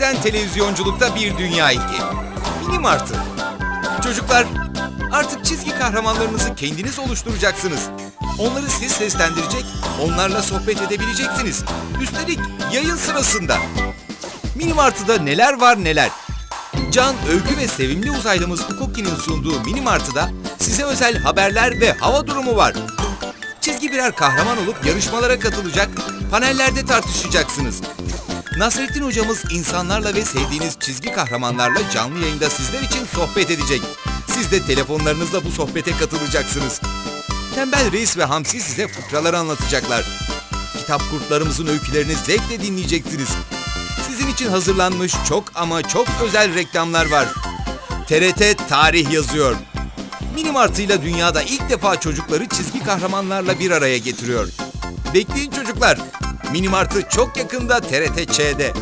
televizyonculukta bir dünya ilki. Mini Martı. Çocuklar, artık çizgi kahramanlarınızı kendiniz oluşturacaksınız. Onları siz seslendirecek, onlarla sohbet edebileceksiniz. Üstelik yayın sırasında. Mini Martı'da neler var neler. Can, övgü ve sevimli uzaylımız Kukoki'nin sunduğu Mini Martı'da size özel haberler ve hava durumu var. Çizgi birer kahraman olup yarışmalara katılacak, panellerde tartışacaksınız. Nasrettin hocamız insanlarla ve sevdiğiniz çizgi kahramanlarla canlı yayında sizler için sohbet edecek. Siz de telefonlarınızla bu sohbete katılacaksınız. Tembel Reis ve Hamsi size fıkralar anlatacaklar. Kitap kurtlarımızın öykülerini zevkle dinleyeceksiniz. Sizin için hazırlanmış çok ama çok özel reklamlar var. TRT tarih yazıyor. Mini Martı'yla dünyada ilk defa çocukları çizgi kahramanlarla bir araya getiriyor. Bekleyin çocuklar. Mini Martı çok yakında TRT Ç'de.